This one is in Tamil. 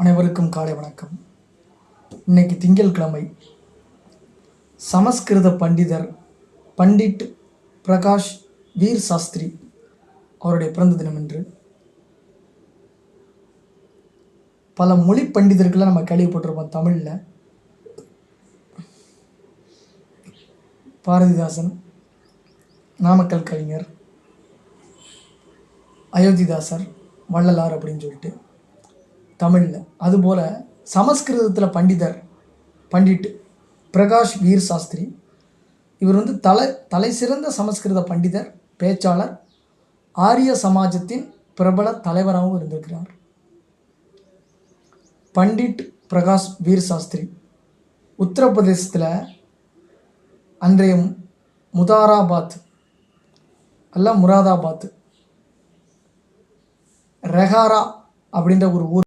அனைவருக்கும் காலை வணக்கம். இன்னைக்கு திங்கட்கிழமை சமஸ்கிருத பண்டிதர் பண்டிட் பிரகாஷ் வீர் சாஸ்திரி அவருடைய பிறந்த தினம் என்று பல மொழி பண்டிதர்களை நம்ம கேள்விப்பட்டிருப்போம் தமிழில். பாரதிதாசன் நாமக்கல் கவிஞர் அயோத்திதாசர் வள்ளலார் அப்படின்னு சொல்லிட்டு. தமிழில். அதுபோல் சமஸ்கிருதத்தில் பண்டிதர் பண்டிட் பிரகாஷ் வீர் சாஸ்திரி. இவர் வந்து தலை தலை சிறந்த சமஸ்கிருத பண்டிதர் பேச்சாளர் ஆரிய சமாஜத்தின் பிரபல தலைவராகவும் இருந்திருக்கிறார். பண்டிட் பிரகாஷ் வீர் சாஸ்திரி. உத்தரப்பிரதேசத்தில் அன்றைய முதாராபாத் அல்ல முராதாபாத் ரெஹாரா அப்படின்ற ஒரு ஊர்